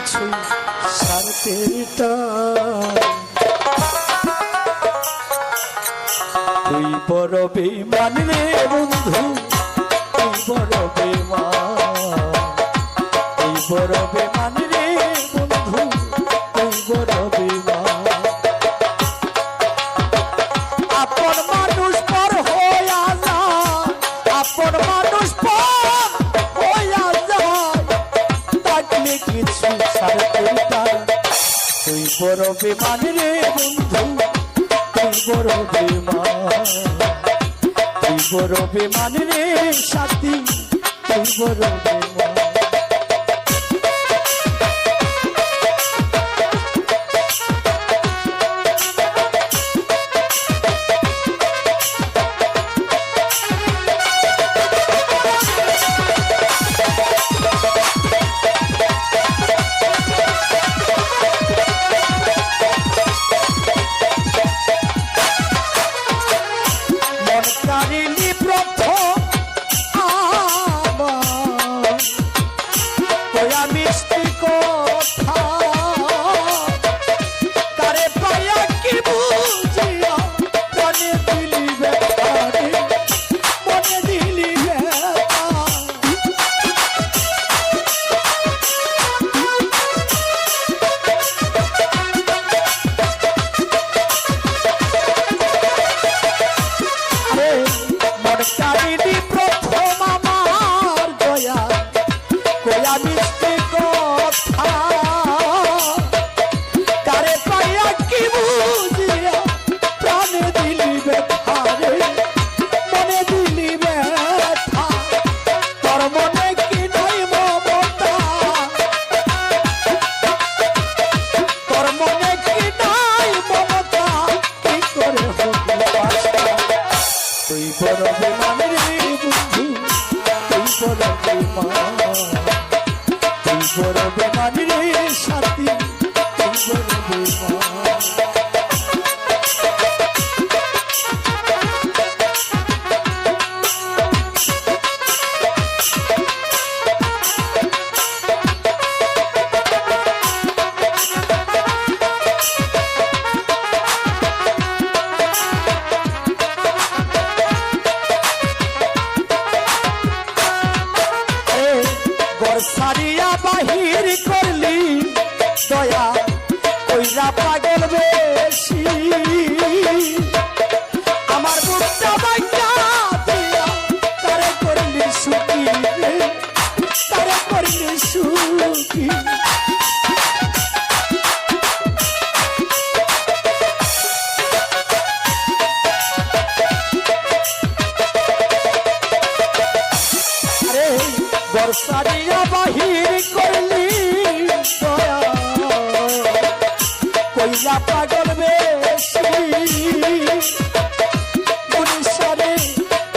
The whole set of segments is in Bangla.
কিছু সারতে তুই বড় বেমান রে বন্ধু তুই বড় বেমান তুই বড় বেমান বড় বিমান রে বন্ধু তুই বড় বিমান? তুই বড় বিমান রে সাথী তুই বড় বেমান? তুই কইলা পাগল বেশি।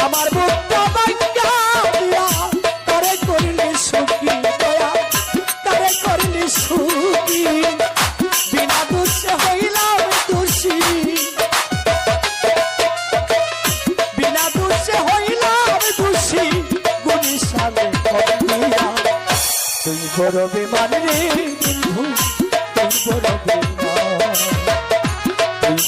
আমার বুকটা বাঙ্গা দিয়া তারে করলি সুখী দয়া বিনা দোষে হইলাম দোষী বিনা দোষে হইলাম দোষী গুণী সালে করিয়া তুই তুই বড়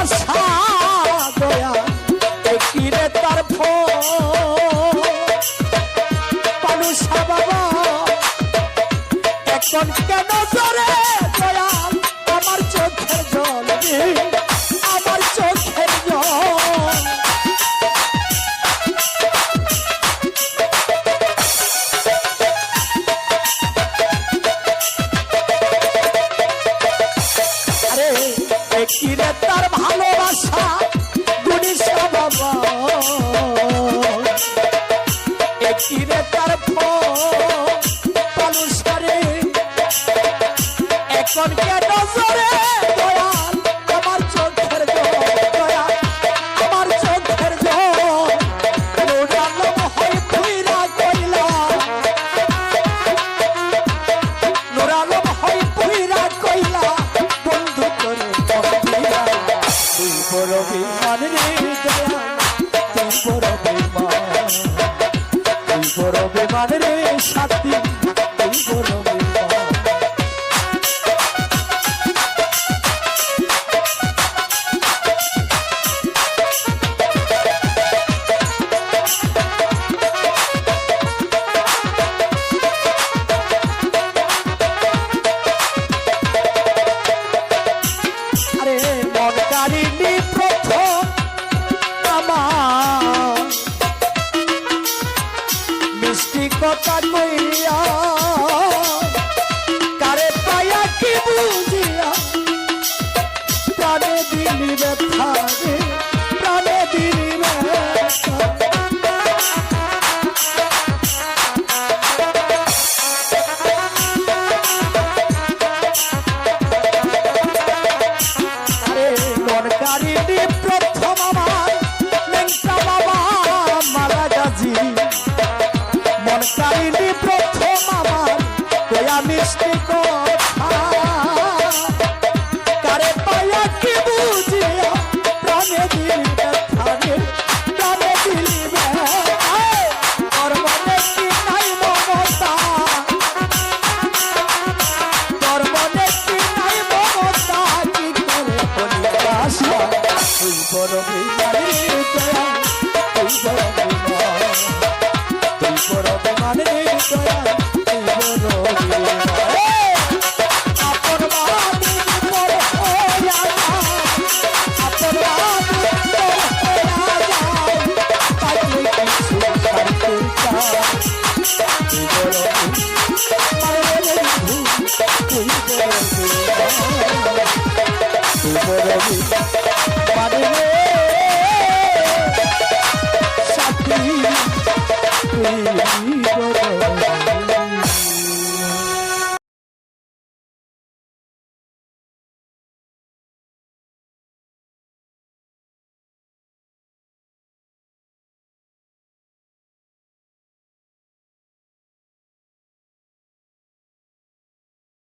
ভালোবাসা দয়া দেখিরে তার পানুষা বাবা এখন কেন জরে কিরে তার ভালোবাসা গুণিসা বাবা। কিরে তার পালুসারে এখন কে নজরে দয়াল বিমান রে সাথী Yeah. Thank you. সাথী